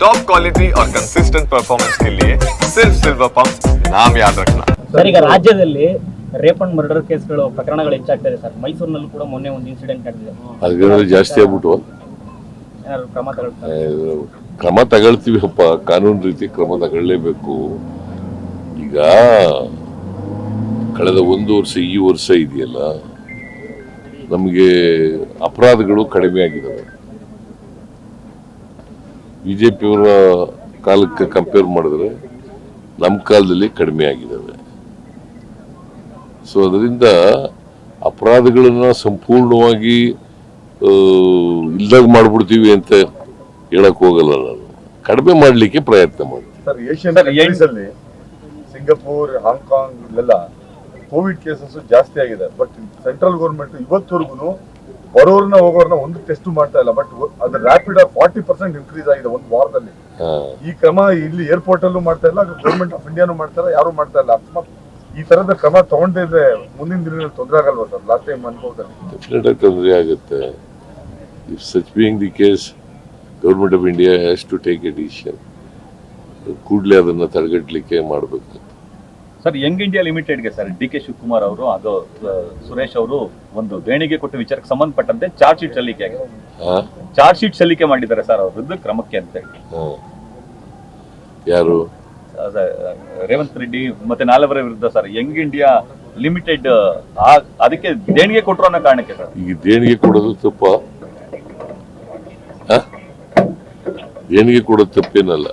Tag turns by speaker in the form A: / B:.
A: Top quality और consistent performance के लिए सिर्फ सिल्वर पंप नाम याद रखना
B: ಸರ್ ಈಗ ರಾಜ್ಯದಲ್ಲಿ ರೇಪ್ ಅಂಡ್ ಮರ್ಡರ್ ಕೇಸ್ಗಳು ಪ್ರಕರಣಗಳು ಹೆಚ್ಚಾಗ್ತಾ ಇದೆ ಸರ್ ಮೈಸೂರಿನಲ್ಲೂ ಕೂಡ ಮೊನ್ನೆ ಒಂದು ಇನ್ಸಿಡೆಂಟ್ ನಡೆದಿದೆ
C: ಅದಕ್ಕೆ ಜಾಸ್ತಿ ಆಗ್ಬಿಟ್ಟು
B: ಏನಾದ್ರು ಕ್ರಮ ತಗೊಳ್ತಾರೆ
C: ಕ್ರಮ ತಗೊಳ್ತೀವಪ್ಪ ಕಾನೂನು ರೀತಿ ಕ್ರಮ ತಗೊಳ್ಳೇಬೇಕು ಈಗ ಕಳೆದ ಒಂದು ವರ್ಷ ಈ ವರ್ಷ ಇದೆಯಲ್ಲ ನಮಗೆ ಅಪರಾಧಗಳು ಕಡಿಮೆ ಆಗಿದ್ದಾವೆ ಬಿಜೆಪಿಯವರ ಕಾಲಕ್ಕೆ ಕಂಪೇರ್ ಮಾಡಿದ್ರೆ ನಮ್ಮ ಕಾಲದಲ್ಲಿ ಕಡಿಮೆ ಆಗಿದ್ದಾವೆ. ಸೊ ಅದರಿಂದ ಅಪರಾಧಗಳನ್ನು ಸಂಪೂರ್ಣವಾಗಿ ಇಲ್ದಾಗ ಮಾಡಿಬಿಡ್ತೀವಿ ಅಂತ ಹೇಳಕ್ ಹೋಗಲ್ಲ ನಾನು. ಕಡಿಮೆ ಮಾಡಲಿಕ್ಕೆ ಪ್ರಯತ್ನ ಮಾಡ್ತೀನಿ.
D: ಸಿಂಗಪೂರ್, ಹಾಂಗ್ಕಾಂಗ್ ಎಲ್ಲ ಕೋವಿಡ್ ಕೇಸಸ್ ಜಾಸ್ತಿ ಆಗಿದೆ. ಬಟ್ ಸೆಂಟ್ರಲ್ ಗೌರ್ಮೆಂಟ್ ಇವತ್ತವರೆಗೂ ಬರೋರ್ನ ಹೋಗೋರ್ನ ಒಂದು ಟೆಸ್ಟ್ ಮಾಡ್ತಾ ಇಲ್ಲ ಬಟ್ ಅದು ರ್ಯಾಪಿಡ್ ಫಾರ್ಟಿ ಪರ್ಸೆಂಟ್ ಇನ್ಕ್ರೀಸ್ ಆಗಿದೆ ಒಂದು ವಾರದಲ್ಲಿ. ಈ ಕ್ರಮ ಇಲ್ಲಿ ಏರ್ಪೋರ್ಟ್ ಅಲ್ಲೂ ಮಾಡ್ತಾ ಇಲ್ಲ ಗೌರ್ಮೆಂಟ್ ಆಫ್ ಇಂಡಿಯಾನು ಮಾಡ್ತಾ ಇಲ್ಲ ಯಾರು ಮಾಡ್ತಾ ಇಲ್ಲ. ಅಕಸ್ಮಾತ್ ಈ ತರದ ಕ್ರಮ ತಗೊಂಡಿದ್ರೆ ಮುಂದಿನ ದಿನಗಳಲ್ಲಿ ತೊಂದರೆ ಆಗಲ್ವಾ ಸರ್? ಲಾಸ್ಟ್ ಟೈಮ್
C: ಅನ್ಕೋದಲ್ಲಿ ತೊಂದರೆ ಆಗುತ್ತೆ. If such being the case government of India has to take a decision ಕೂಡಲೇ ಅದನ್ನು ತಡೆಗಟ್ಟಲಿಕ್ಕೆ ಮಾಡಬೇಕು.
E: ಸರ್ ಯಂಗ್ ಇಂಡಿಯಾ ಲಿಮಿಟೆಡ್ಗೆ ಸರ್ ಡಿ ಕೆ ಶಿವಕುಮಾರ್ ಅವರು ಅದು ಸುರೇಶ್ ಅವರು ಒಂದು ದೇಣಿಗೆ ಕೊಟ್ಟ ವಿಚಾರಕ್ಕೆ ಸಂಬಂಧಪಟ್ಟಂತೆ ಚಾರ್ಜ್ ಶೀಟ್ ಸಲ್ಲಿಕೆ ಆಗಿದೆ. ಚಾರ್ಜ್ ಶೀಟ್ ಸಲ್ಲಿಕೆ ಮಾಡಿದ್ದಾರೆ ಸರ್ ಅವ್ರ ವಿರುದ್ಧ ಕ್ರಮಕ್ಕೆ ಅಂತ
C: ಯಾರು?
E: ರೇವಂತ್ ರೆಡ್ಡಿ ಮತ್ತೆ ನಾಲ್ವರ ವಿರುದ್ಧ ಸರ್ ಯಂಗ್ ಇಂಡಿಯಾ ಲಿಮಿಟೆಡ್ ಅದಕ್ಕೆ ದೇಣಿಗೆ ಕೊಟ್ಟರು ಅನ್ನೋ ಕಾರಣಕ್ಕೆ ಸರ್.
C: ಈಗ ದೇಣಿಗೆ ಕೊಡೋದು ತಪ್ಪ? ದೇಣಿಗೆ ಕೊಡೋದು ತಪ್ಪೇನಲ್ಲ.